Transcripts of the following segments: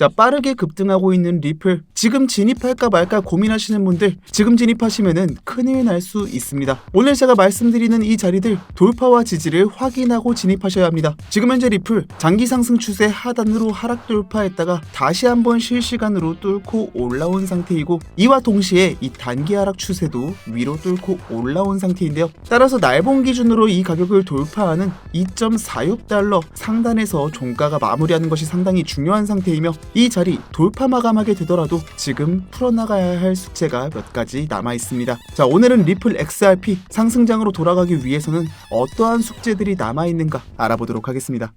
자 빠르게 급등하고 있는 리플 지금 진입할까 말까 고민하시는 분들 지금 진입하시면은 큰일 날 수 있습니다. 오늘 제가 말씀드리는 이 자리들 돌파와 지지를 확인하고 진입하셔야 합니다. 지금 현재 리플 장기 상승 추세 하단으로 하락 돌파했다가 다시 한번 실시간으로 뚫고 올라온 상태이고 이와 동시에 이 단기 하락 추세도 위로 뚫고 올라온 상태인데요. 따라서 날봉 기준으로 이 가격을 돌파하는 2.46달러 상단에서 종가가 마무리하는 것이 상당히 중요한 상태이며 이 자리 돌파 마감하게 되더라도 지금 풀어나가야 할 숙제가 몇 가지 남아 있습니다. 자, 오늘은 리플 XRP 상승장으로 돌아가기 위해서는 어떠한 숙제들이 남아 있는가 알아보도록 하겠습니다.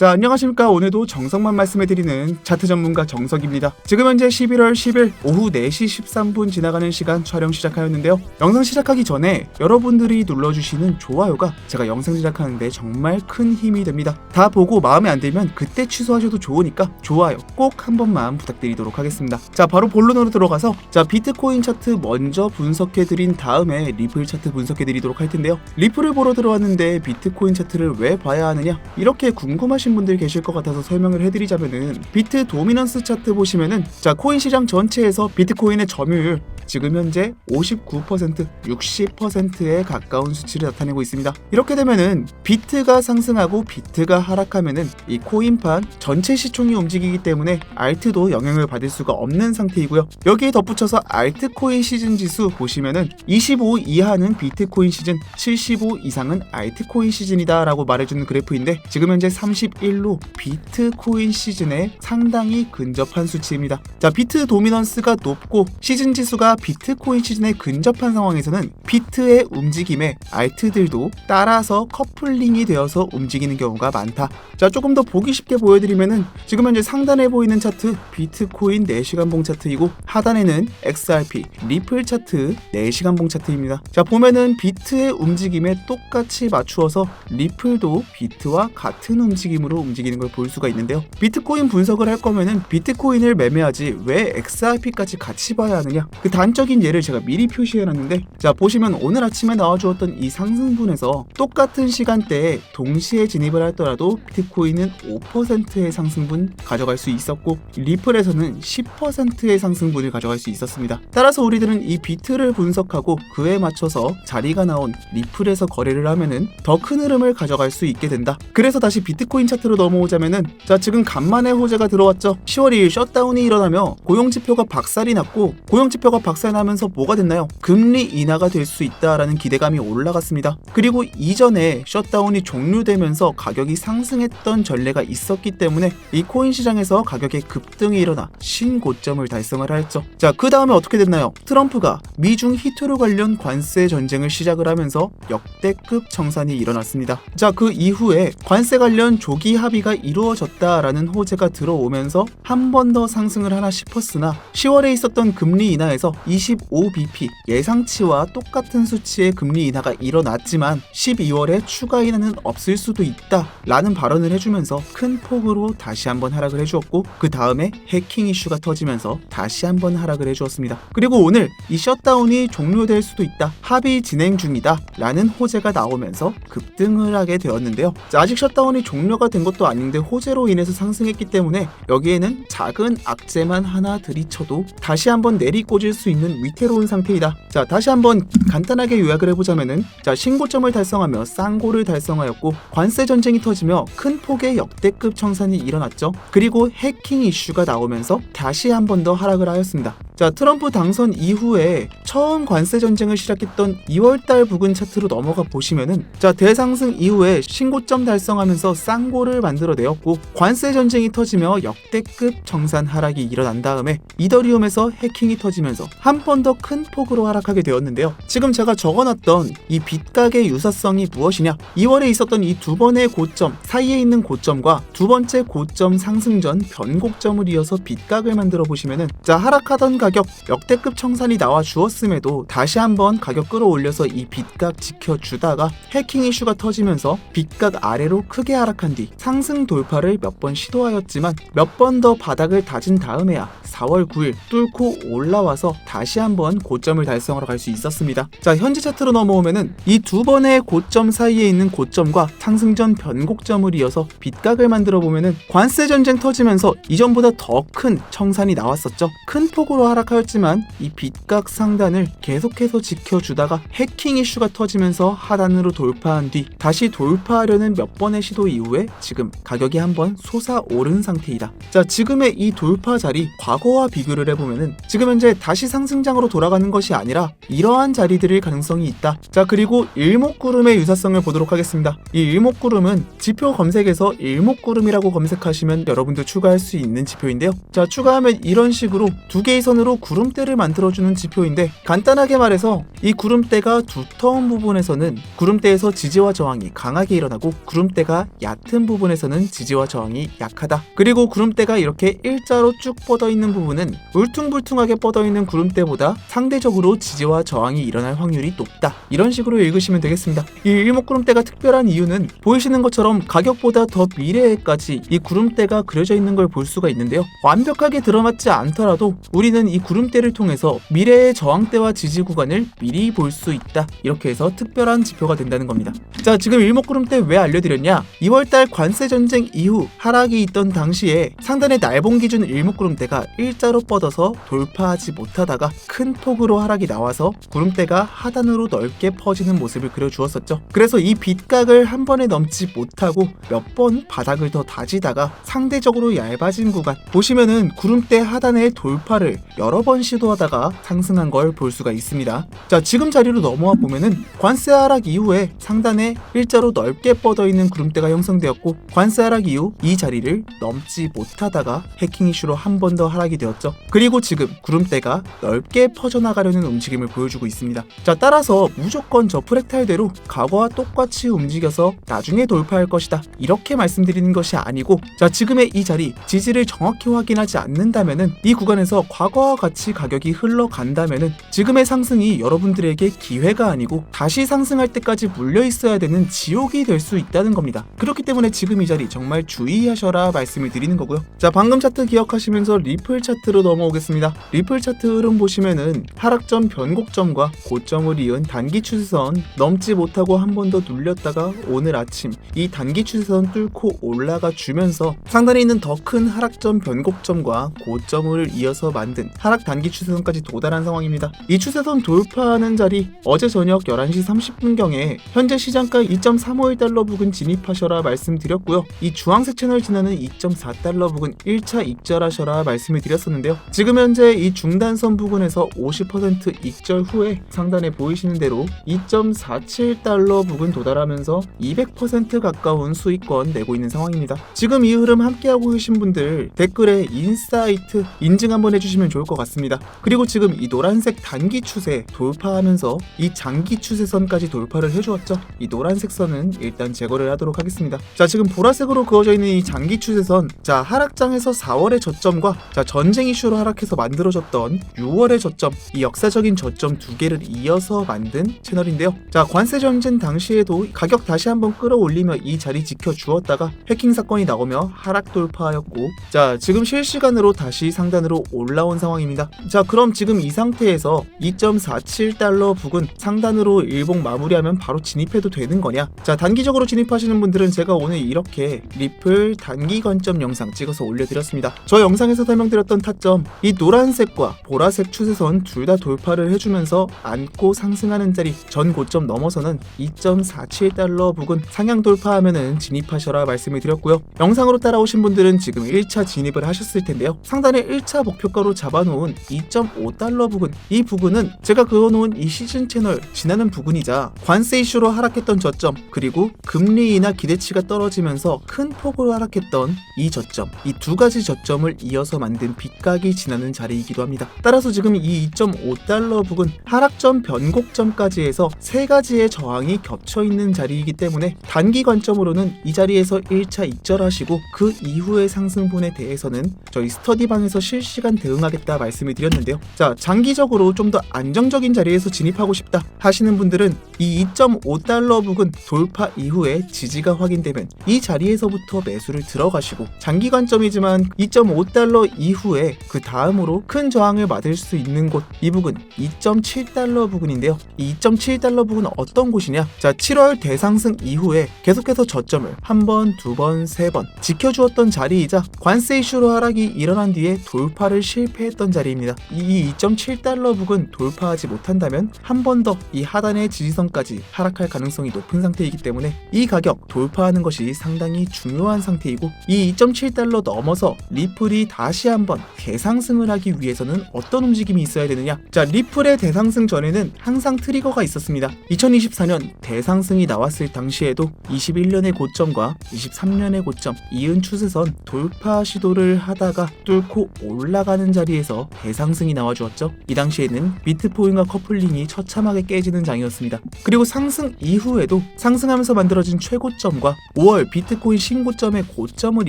자, 안녕하십니까. 오늘도 정석만 말씀해드리는 차트 전문가 정석입니다. 지금 현재 11월 10일 오후 4시 13분 지나가는 시간 촬영 시작하였는데요. 영상 시작하기 전에 여러분들이 눌러주시는 좋아요가 제가 영상 제작하는데 정말 큰 힘이 됩니다. 다 보고 마음에 안 들면 그때 취소하셔도 좋으니까 좋아요 꼭 한 번만 부탁드리도록 하겠습니다. 자, 바로 본론으로 들어가서 자, 비트코인 차트 먼저 분석해드린 다음에 리플 차트 분석해드리도록 할 텐데요. 리플을 보러 들어왔는데 비트코인 차트를 왜 봐야 하느냐? 이렇게 궁금하신 분들 계실 것 같아서 설명을 해드리자면은 비트 도미넌스 차트 보시면은 자 코인 시장 전체에서 비트코인의 점유율 지금 현재 59%, 60%에 가까운 수치를 나타내고 있습니다. 이렇게 되면은 비트가 상승하고 비트가 하락하면은 이 코인판 전체 시총이 움직이기 때문에 알트도 영향을 받을 수가 없는 상태이고요. 여기에 덧붙여서 알트코인 시즌 지수 보시면은 25 이하는 비트코인 시즌, 75 이상은 알트코인 시즌이다라고 말해주는 그래프인데 지금 현재 31로 비트코인 시즌에 상당히 근접한 수치입니다. 자, 비트 도미넌스가 높고 시즌 지수가 비트코인 시즌에 근접한 상황에서는 비트의 움직임에 알트들도 따라서 커플링이 되어서 움직이는 경우가 많다. 자, 조금 더 보기 쉽게 보여드리면은 지금 현재 상단에 보이는 차트 비트코인 4시간 봉 차트이고 하단에는 XRP 리플 차트 4시간 봉 차트입니다. 자, 보면은 비트의 움직임에 똑같이 맞추어서 리플도 비트와 같은 움직임으로 움직이는 걸 볼 수가 있는데요. 비트코인 분석을 할 거면은 비트코인을 매매하지 왜 XRP까지 같이 봐야 하느냐? 그 단 적인 예를 제가 미리 표시해 놨는데 자, 보시면 오늘 아침에 나와 주었던 이 상승분에서 똑같은 시간대에 동시에 진입을 하더라도 비트코인은 5%의 상승분 가져갈 수 있었고 리플에서는 10%의 상승분을 가져갈 수 있었습니다. 따라서 우리들은 이 비트를 분석하고 그에 맞춰서 자리가 나온 리플에서 거래를 하면은 더 큰 흐름을 가져갈 수 있게 된다. 그래서 다시 비트코인 차트로 넘어오자면은 자 지금 간만에 호재가 들어왔죠. 10월 2일 셧다운이 일어나며 고용 지표가 박살이 났고 고용 지표가 박살 나면서 뭐가 됐나요? 금리 인하가 될 수 있다라는 기대감이 올라갔습니다. 그리고 이전에 셧다운이 종료되면서 가격이 상승했던 전례가 있었기 때문에 이 코인 시장에서 가격의 급등이 일어나 신고점을 달성을 하였죠. 자, 그 다음에 어떻게 됐나요? 트럼프가 미중 히토류 관련 관세 전쟁을 시작을 하면서 역대급 청산이 일어났습니다. 자, 그 이후에 관세 관련 조기 합의가 이루어졌다라는 호재가 들어오면서 한 번 더 상승을 하나 싶었으나 10월에 있었던 금리 인하에서 25bp 예상치와 똑같은 수치의 금리 인하가 일어났지만 12월에 추가 인하는 없을 수도 있다 라는 발언을 해주면서 큰 폭으로 다시 한번 하락을 해주었고 그 다음에 해킹 이슈가 터지면서 다시 한번 하락을 해주었습니다. 그리고 오늘 이 셧다운이 종료될 수도 있다 합의 진행 중이다 라는 호재가 나오면서 급등을 하게 되었는데요. 자, 아직 셧다운이 종료가 된 것도 아닌데 호재로 인해서 상승했기 때문에 여기에는 작은 악재만 하나 들이쳐도 다시 한번 내리꽂을 수 있는 위태로운 상태이다. 자, 다시 한번 간단하게 요약을 해보자면은 자, 신고점을 달성하며 쌍고를 달성하였고 관세 전쟁이 터지며 큰 폭의 역대급 청산이 일어났죠. 그리고 해킹 이슈가 나오면서 다시 한 번 더 하락을 하였습니다. 자, 트럼프 당선 이후에 처음 관세 전쟁을 시작했던 2월달 부근 차트로 넘어가 보시면은 자, 대상승 이후에 신고점 달성하면서 쌍고를 만들어내었고 관세 전쟁이 터지며 역대급 정산 하락이 일어난 다음에 이더리움에서 해킹이 터지면서 한 번 더 큰 폭으로 하락하게 되었는데요. 지금 제가 적어놨던 이 빚가게 유사성이 무엇이냐? 2월에 있었던 이 두 번의 고점 사이에 있는 고점과 두 번째 고점 상승 전 변곡점을 이어서 빚각을 만들어 보시면은 자 하락하던 가격 가격 역대급 청산이 나와 주었음에도 다시 한번 가격 끌어올려서 이 빚각 지켜주다가 해킹 이슈가 터지면서 빚각 아래로 크게 하락한 뒤 상승 돌파를 몇 번 시도하였지만 몇 번 더 바닥을 다진 다음에야 4월 9일 뚫고 올라와서 다시 한번 고점을 달성하러 갈 수 있었습니다. 자, 현재 차트로 넘어오면은 이 두 번의 고점 사이에 있는 고점과 상승전 변곡점을 이어서 빚각을 만들어 보면은 관세 전쟁 터지면서 이전보다 더 큰 청산이 나왔었죠. 큰 폭으로 하락 하였지만 이 빚각 상단을 계속해서 지켜주다가 해킹 이슈가 터지면서 하단으로 돌파한 뒤 다시 돌파하려는 몇 번의 시도 이후에 지금 가격이 한번 솟아오른 상태이다. 자, 지금의 이 돌파 자리 과거와 비교를 해보면은 지금 현재 다시 상승장으로 돌아가는 것이 아니라 이러한 자리들일 가능성이 있다. 자, 그리고 일목구름의 유사성을 보도록 하겠습니다. 이 일목구름은 지표 검색에서 일목구름이라고 검색하시면 여러분도 추가할 수 있는 지표인데요. 자, 추가하면 이런 식으로 두 개의 선으로 구름대를 만들어주는 지표인데 간단하게 말해서 이 구름대가 두터운 부분에서는 구름대에서 지지와 저항이 강하게 일어나고 구름대가 얕은 부분에서는 지지와 저항이 약하다. 그리고 구름대가 이렇게 일자로 쭉 뻗어 있는 부분은 울퉁불퉁하게 뻗어 있는 구름대보다 상대적으로 지지와 저항이 일어날 확률이 높다. 이런 식으로 읽으시면 되겠습니다. 이 일목구름대가 특별한 이유는 보이시는 것처럼 가격보다 더 미래에까지 이 구름대가 그려져 있는 걸 볼 수가 있는데요. 완벽하게 들어맞지 않더라도 우리는 이 구름대를 통해서 미래의 저항대와 지지 구간을 미리 볼 수 있다. 이렇게 해서 특별한 지표가 된다는 겁니다. 자, 지금 일목구름대 왜 알려드렸냐? 2월달 관세 전쟁 이후 하락이 있던 당시에 상단의 날봉 기준 일목구름대가 일자로 뻗어서 돌파하지 못하다가 큰 폭으로 하락이 나와서 구름대가 하단으로 넓게 퍼지는 모습을 그려주었었죠. 그래서 이 빗각을 한 번에 넘지 못하고 몇 번 바닥을 더 다지다가 상대적으로 얇아진 구간 보시면은 구름대 하단의 돌파를 여러 번 시도하다가 상승한 걸 볼 수가 있습니다. 자, 지금 자리로 넘어와 보면은 관세 하락 이후에 상단에 일자로 넓게 뻗어 있는 구름대가 형성되었고 관세 하락 이후 이 자리를 넘지 못하다가 해킹 이슈로 한 번 더 하락이 되었죠. 그리고 지금 구름대가 넓게 퍼져나가려는 움직임을 보여주고 있습니다. 자, 따라서 무조건 저 프랙탈대로 과거와 똑같이 움직여서 나중에 돌파할 것이다. 이렇게 말씀드리는 것이 아니고 자, 지금의 이 자리 지지를 정확히 확인하지 않는다면은 이 구간에서 과거 와 같이 가격이 흘러간다면은 지금의 상승이 여러분들에게 기회가 아니고 다시 상승할 때까지 물려 있어야 되는 지옥이 될 수 있다는 겁니다. 그렇기 때문에 지금 이 자리 정말 주의하셔라 말씀을 드리는 거고요. 자, 방금 차트 기억하시면서 리플 차트로 넘어오겠습니다. 리플 차트 흐름 보시면은 하락점 변곡점과 고점을 이은 단기 추세선 넘지 못하고 한 번 더 눌렸다가 오늘 아침 이 단기 추세선 뚫고 올라가 주면서 상단에 있는 더 큰 하락점 변곡점과 고점을 이어서 만든 하락 단기 추세선까지 도달한 상황입니다. 이 추세선 돌파하는 자리 어제 저녁 11시 30분경에 현재 시장가 2.351달러 부근 진입하셔라 말씀드렸고요. 이 주황색 채널 지나는 2.4달러 부근 1차 익절하셔라 말씀을 드렸었는데요. 지금 현재 이 중단선 부근에서 50% 익절 후에 상단에 보이시는 대로 2.47달러 부근 도달하면서 200% 가까운 수익권 내고 있는 상황입니다. 지금 이 흐름 함께하고 계신 분들 댓글에 인사이트 인증 한번 해주시면 좋을 것 같습니다. 그리고 지금 이 노란색 단기 추세 돌파하면서 이 장기 추세선까지 돌파를 해주었죠. 이 노란색 선은 일단 제거를 하도록 하겠습니다. 자 지금 보라색으로 그어져 있는 이 장기 추세선 자 하락장에서 4월의 저점과 자 전쟁 이슈로 하락해서 만들어졌던 6월의 저점 이 역사적인 저점 두 개를 이어서 만든 채널인데요. 자 관세 전쟁 당시에도 가격 다시 한번 끌어올리며 이 자리 지켜 주었다가 해킹 사건이 나오며 하락 돌파하였고 자 지금 실시간으로 다시 상단으로 올라온 상황 입니다. 자 그럼 지금 이 상태에서 2.47달러 부근 상단으로 일봉 마무리하면 바로 진입해도 되는 거냐? 자 단기적으로 진입하시는 분들은 제가 오늘 이렇게 리플 단기 관점 영상 찍어서 올려드렸습니다. 저 영상에서 설명드렸던 타점 이 노란색과 보라색 추세선 둘 다 돌파를 해주면서 안고 상승하는 자리 전 고점 넘어서는 2.47달러 부근 상향 돌파하면은 진입하셔라 말씀을 드렸고요. 영상으로 따라오신 분들은 지금 1차 진입을 하셨을 텐데요. 상단에 1차 목표가로 잡아놓은 2.5달러 부근 이 부근은 제가 그어놓은 이 시즌 채널 지나는 부근이자 관세 이슈로 하락했던 저점 그리고 금리 인하 기대치가 떨어지면서 큰 폭으로 하락했던 이 저점 이 두 가지 저점을 이어서 만든 빗각이 지나는 자리이기도 합니다. 따라서 지금 이 2.5달러 부근 하락점 변곡점까지 해서 세 가지의 저항이 겹쳐 있는 자리이기 때문에 단기 관점으로는 이 자리에서 1차 익절하시고 그 이후의 상승분에 대해서는 저희 스터디방에서 실시간 대응하겠다 말씀을 드렸는데요. 자, 장기적으로 좀 더 안정적인 자리에서 진입하고 싶다 하시는 분들은 이 2.5달러 부근 돌파 이후에 지지가 확인되면 이 자리에서부터 매수를 들어가시고 장기 관점이지만 2.5달러 이후에 그 다음으로 큰 저항을 맞을 수 있는 곳 이 부근 2.7달러 부근인데요. 이 2.7달러 부근은 어떤 곳이냐? 자, 7월 대상승 이후에 계속해서 저점을 한 번, 두 번, 세 번 지켜주었던 자리이자 관세 이슈로 하락이 일어난 뒤에 돌파를 실패했던 자리입니다. 이 2.7달러 부근 돌파하지 못한다면 한 번 더 이 하단의 지지선까지 하락할 가능성이 높은 상태이기 때문에 이 가격 돌파하는 것이 상당히 중요한 상태이고 이 2.7달러 넘어서 리플이 다시 한번 대상승을 하기 위해서는 어떤 움직임이 있어야 되느냐? 자, 리플의 대상승 전에는 항상 트리거가 있었습니다. 2024년 대상승이 나왔을 당시에도 21년의 고점과 23년의 고점, 이은 추세선 돌파 시도를 하다가 뚫고 올라가는 자리에서 대상승이 나와주었죠. 이 당시에는 비트코인과 커플링이 처참하게 깨지는 장이었습니다. 그리고 상승 이후에도 상승하면서 만들어진 최고점과 5월 비트코인 신고점의 고점을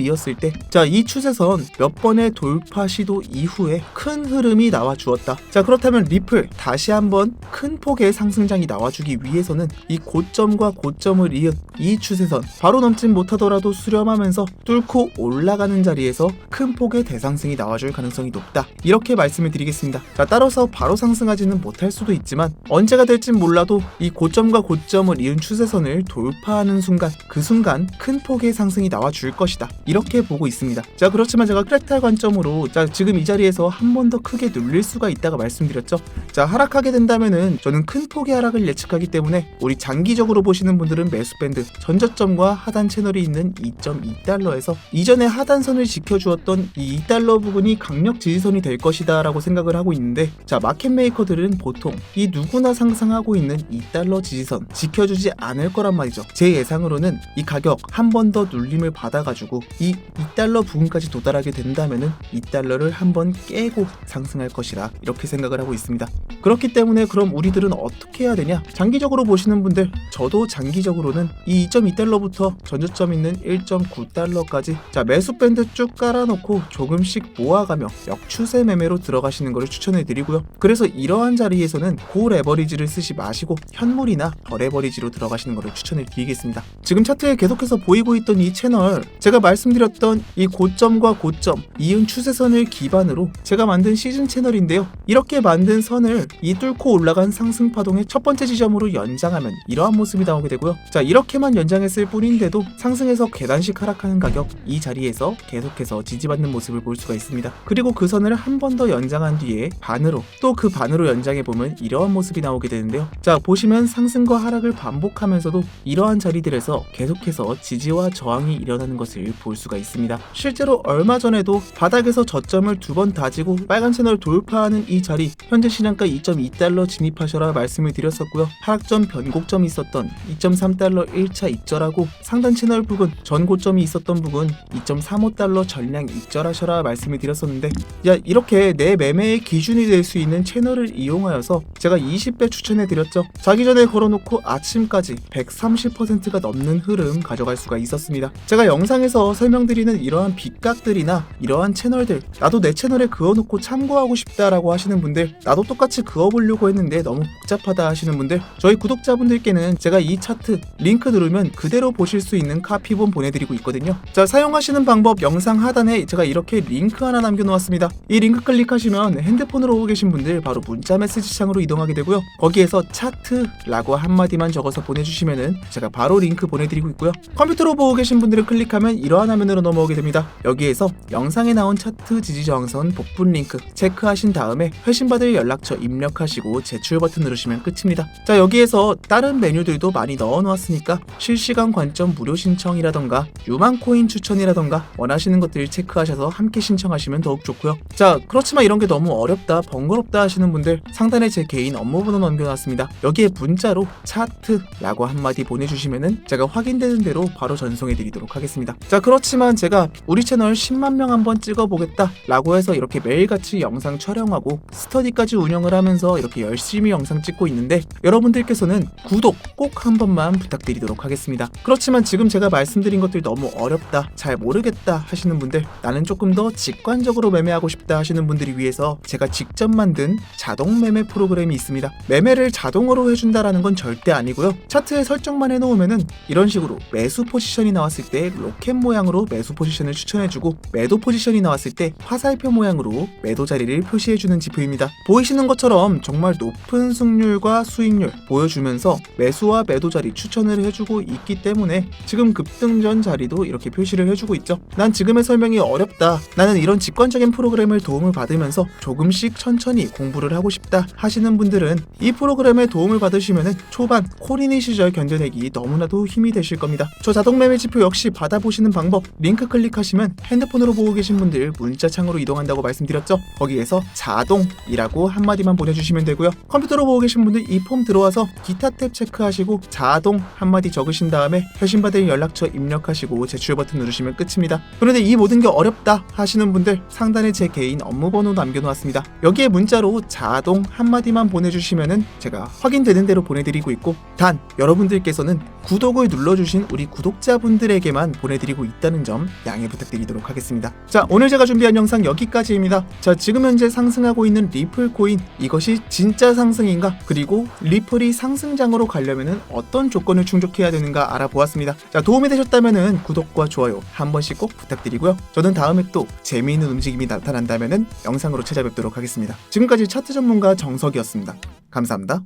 이었을 때, 자, 이 추세선 몇 번의 돌파 시도 이후에 큰 흐름이 나와 주었다. 자, 그렇다면 리플 다시 한번 큰 폭의 상승장이 나와주기 위해서는 이 고점과 고점을 이은 이 추세선 바로 넘진 못하더라도 수렴하면서 뚫고 올라가는 자리에서 큰 폭의 대상승이 나와줄 가능성이 높다. 이렇게 말씀을 드리겠습니다. 자, 따라서 바로 상승하지는 못할 수도 있지만 언제가 될진 몰라도 이 고점과 고점을 이은 추세선을 돌파하는 순간 그 순간 큰 폭의 상승이 나와줄 것이다. 이렇게 보고 있습니다. 자, 그렇지만 제가 크랙탈 관점으로 자, 지금 이 자리에서 한 번 더 크게 눌릴 수가 있다가 말씀드렸죠. 자, 하락하게 된다면은 저는 큰 폭의 하락을 예측하기 때문에 우리 장기적으로 보시는 분들은 매수 밴드 전저점과 하단 채널이 있는 2.2달러에서 이전에 하단선을 지켜주었던 이 2달러 부분이 강력 지지선이 될 것이다 라고 생각을 하고 있는데 자 마켓 메이커들은 보통 이 누구나 상상하고 있는 2달러 지지선 지켜주지 않을 거란 말이죠. 제 예상으로는 이 가격 한 번 더 눌림을 받아가지고 이 2달러 부분까지 도달하게 된다면은 2달러를 한 번 깨고 상승할 것이라 이렇게 생각을 하고 있습니다. 그렇기 때문에 그럼 우리들은 어떻게 해야 되냐? 장기적으로 보시는 분들, 저도 장기적으로는 이 2.2달러부터 전저점 있는 1.9달러까지 자 매수 밴드 쭉 깔아놓고 조금씩 모아가며 역추세 매매로 들어가시는 것을 추천해 드리고요. 그래서 이러한 자리에서는 고 레버리지를 쓰지 마시고 현물이나 더 레버리지로 들어가시는 것을 추천해 드리겠습니다. 지금 차트에 계속해서 보이고 있던 이 채널, 제가 말씀드렸던 이 고점과 고점, 이은 추세선을 기반으로 제가 만든 시즌 채널인데요. 이렇게 만든 선을 이 뚫고 올라간 상승 파동의 첫 번째 지점으로 연장하면 이러한 모습이 나오게 되고요. 자, 이렇게만 연장했을 뿐인데도 상승해서 계단식 하락하는 가격 이 자리에서 계속해서 지지받는 모습을 볼 수가 있습니다. 그리고 그 선을 한번 더 연장한 뒤에 반으로 또 그 반으로 연장해 보면 이러한 모습이 나오게 되는데요. 자, 보시면 상승과 하락을 반복하면서도 이러한 자리들에서 계속해서 지지와 저항이 일어나는 것을 볼 수가 있습니다. 실제로 얼마 전에도 바닥에서 저점을 두 번 다지고 빨간 채널 돌파하는 이 자리 현재 시장가 2.2달러 진입하셔라 말씀을 드렸었고요. 하락점 변곡점이 있었던 2.3달러 1차 익절하고 상단 채널 부근 전고점이 있었던 부분 2.35달러 전량 익절하셔라 말씀을 드렸었는데 야 이렇게 내 매매의 기준이 될 수 있는 채널을 이용하여서 제가 20배 추천해 드렸죠. 자기 전에 걸어놓고 아침까지 130%가 넘는 흐름 가져갈 수가 있었습니다. 제가 영상에서 설명드리는 이러한 빗각들이나 이러한 채널들 나도 내 채널에 그어놓고 참고하고 싶다라고 하시는 분들 나도 똑같이 그어보려고 했는데 너무 복잡하다 하시는 분들 저희 구독자분들께는 제가 이 차트 링크 누르면 그대로 보실 수 있는 카피본 보내드리고 있거든요. 자 사용하시는 방법 영상 하단에 제가 이렇게 링크 하나 남겨놓았습니다. 이 링크 클릭하시면 핸드폰으로 오고 계신 분들 바로 문자 메시지 창으로 이동하게 되고요. 거기에서 차트라고 한마디만 적어서 보내주시면은 제가 바로 링크 보내드리고 있고요. 컴퓨터로 보고 계신 분들은 클릭하면 이러한 화면으로 넘어오게 됩니다. 여기에서 영상에 나온 차트 지지 저항선 복분 링크 체크하신 다음에 회신받을 연락처 입력하시고 제출 버튼 누르시면 끝입니다. 자 여기에서 다른 메뉴들도 많이 넣어놓았으니까 실시간 관점 무료 신청이라던가 유망 코인 추천이라던가 원하시는 것들 체크하셔서 함께 신청하시면 더욱 좋고요. 자 그렇지만 이런 게 너무 어렵다 번거롭다 하시는 분들 상단에 제 개인 업무 번호 남겨놨습니다. 여기에 문자로 차트라고 한마디 보내주시면은 제가 확인되는 대로 바로 전송해드리도록 하겠습니다. 자 그렇지만 제가 우리 채널 10만 명 한번 찍어보겠다 라고 해서 이렇게 매일같이 영상 촬영하고 스터디까지 운영을 하면서 이렇게 열심히 영상 찍고 있는데 여러분들께서는 구독 꼭 한 번만 부탁드리도록 하겠습니다. 그렇지만 지금 제가 말씀드린 것들 너무 어렵다 잘 모르겠다 하시는 분들 나는 조금 더 직관적으로 매매하고 싶다 하시는 하시는 분들이 위해서 제가 직접 만든 자동 매매 프로그램이 있습니다. 매매를 자동으로 해준다라는 건 절대 아니고요. 차트에 설정만 해놓으면은 이런 식으로 매수 포지션이 나왔을 때 로켓 모양으로 매수 포지션을 추천해주고 매도 포지션이 나왔을 때 화살표 모양으로 매도 자리를 표시해주는 지표입니다. 보이시는 것처럼 정말 높은 승률과 수익률 보여주면서 매수와 매도 자리 추천을 해주고 있기 때문에 지금 급등전 자리도 이렇게 표시를 해주고 있죠. 난 지금의 설명이 어렵다. 나는 이런 직관적인 프로그램을 도움 을 받으면서 조금씩 천천히 공부를 하고 싶다 하시는 분들은 이 프로그램의 도움을 받으시면은 초반 코리니 시절 견뎌내기 너무나도 힘이 되실 겁니다. 저 자동 매매 지표 역시 받아보시는 방법 링크 클릭하시면 핸드폰으로 보고 계신 분들 문자창으로 이동한다고 말씀드렸죠. 거기에서 자동이라고 한마디만 보내주시면 되고요. 컴퓨터로 보고 계신 분들 이 폼 들어와서 기타 탭 체크하시고 자동 한마디 적으신 다음에 회신받을 연락처 입력하시고 제출 버튼 누르시면 끝입니다. 그런데 이 모든 게 어렵다 하시는 분들 상단에 제 개인 업무 번호 남겨놓았습니다. 여기에 문자로 자동 한마디만 보내주시면은 제가 확인되는 대로 보내드리고 있고 단 여러분들께서는 구독을 눌러주신 우리 구독자분들에게만 보내드리고 있다는 점 양해 부탁드리도록 하겠습니다. 자 오늘 제가 준비한 영상 여기까지입니다. 자 지금 현재 상승하고 있는 리플 코인 이것이 진짜 상승인가 그리고 리플이 상승장으로 가려면은 어떤 조건을 충족해야 되는가 알아보았습니다. 자 도움이 되셨다면은 구독과 좋아요 한 번씩 꼭 부탁드리고요. 저는 다음에 또 재미있는 움직임이 나타난다면은 영상으로 찾아뵙도록 하겠습니다. 지금까지 차트 전문가 정석이었습니다. 감사합니다.